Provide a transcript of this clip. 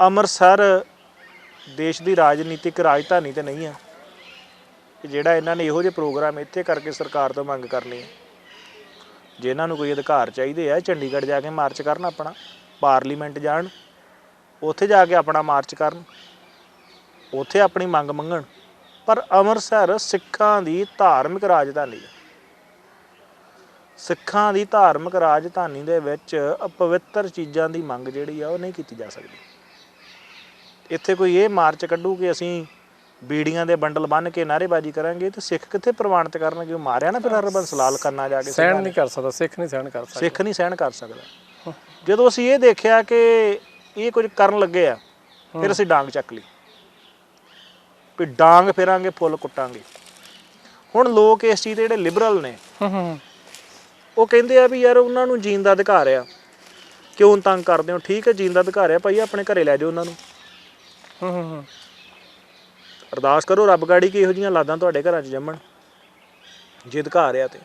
ਅੰਮ੍ਰਿਤਸਰ ਦੇਸ਼ ਦੀ ਰਾਜਨੀਤਿਕ ਰਾਜਧਾਨੀ ਤੇ ਨਹੀਂ ਆ। ਜਿਹੜਾ ਇਹਨਾਂ ਨੇ ਇਹੋ ਜਿਹੇ ਪ੍ਰੋਗਰਾਮ ਇੱਥੇ ਕਰਕੇ ਸਰਕਾਰ ਤੋਂ ਮੰਗ ਕਰਨੀ ਹੈ ਜੇ ਇਹਨਾਂ ਨੂੰ ਕੋਈ ਅਧਿਕਾਰ ਚਾਹੀਦੇ ਆ ਚੰਡੀਗੜ੍ਹ ਜਾ ਕੇ ਮਾਰਚ ਕਰਨ ਆਪਣਾ, ਪਾਰਲੀਮੈਂਟ ਜਾਣ, ਉੱਥੇ ਜਾ ਕੇ ਆਪਣਾ ਮਾਰਚ ਕਰਨ, ਉੱਥੇ ਆਪਣੀ ਮੰਗ ਮੰਗਣ। ਪਰ ਅੰਮ੍ਰਿਤਸਰ ਸਿੱਖਾਂ ਦੀ ਧਾਰਮਿਕ ਰਾਜਧਾਨੀ ਹੈ ਸਿੱਖਾਂ ਦੀ ਧਾਰਮਿਕ ਰਾਜਧਾਨੀ ਦੇ ਵਿੱਚ ਅਪਵਿੱਤਰ ਚੀਜ਼ਾਂ ਦੀ ਮੰਗ ਜਿਹੜੀ ਆ, ਉਹ ਨਹੀਂ ਕੀਤੀ ਜਾ ਸਕਦੀ। ਇੱਥੇ ਕੋਈ ਇਹ ਮਾਰਚ ਕੱਢੂ ਕਿ ਅਸੀਂ ਬੀੜੀਆਂ ਦੇ ਬੰਡਲ ਬੰਨ ਕੇ ਨਾਅਰੇਬਾਜ਼ੀ ਕਰਾਂਗੇ ਤੇ ਸਿੱਖ ਕਿੱਥੇ ਪ੍ਰਵਾਨਿਤ ਕਰਨਗੇ? ਉਹ ਮਾਰਿਆ ਨਾ ਫਿਰ ਹਰਬੰਸ ਲਾਲ ਕਰਨਾ ਜਾ ਕੇ ਸਹਿਣ ਨਹੀਂ ਕਰ ਸਕਦਾ ਸਿੱਖ ਨਹੀਂ ਸਹਿਣ ਕਰ ਸਕਦਾ। ਸਿੱਖ ਨਹੀਂ ਸਹਿਣ ਕਰ ਸਕਦਾ। ਜਦੋਂ ਅਸੀਂ ਇਹ ਦੇਖਿਆ ਕਿ ਇਹ ਕੁਝ ਕਰਨ ਲੱਗੇ ਆ ਫਿਰ ਅਸੀਂ ਡਾਂਗ ਚੱਕ ਲਈ। ਵੀ ਡਾਂਗ ਫੇਰਾਂਗੇ ਫੁੱਲ ਕੁੱਟਾਂਗੇ। ਹੁਣ ਲੋਕ ਇਸ ਚੀਜ਼ ਦੇ ਜਿਹੜੇ ਲਿਬਰਲ ਨੇ ਉਹ ਕਹਿੰਦੇ ਆ ਵੀ ਯਾਰ ਉਹਨਾਂ ਨੂੰ ਜੀਣ ਦਾ ਅਧਿਕਾਰ ਆ। ਕਿਉਂ ਤੰਗ ਕਰਦੇ ਹੋ? ਠੀਕ ਹੈ ਜੀਣ ਦਾ ਅਧਿਕਾਰ ਆ ਭਾਈ ਆਪਣੇ ਘਰੇ ਲੈ ਜਾਓ ਉਹਨਾਂ ਨੂੰ। ਹੂੰ ਹੂੰ ਹੂੰ। ਅਰਦਾਸ ਕਰੋ ਰੱਬ ਗਾੜੀ ਕਿ ਇਹੋ ਜੀਆਂ ਲਾਦਾਂ ਤੁਹਾਡੇ ਘਰਾਂ 'ਚ ਜੰਮਣ। ਜੇ ਅਧਿਕਾਰ ਆ ਤੇ।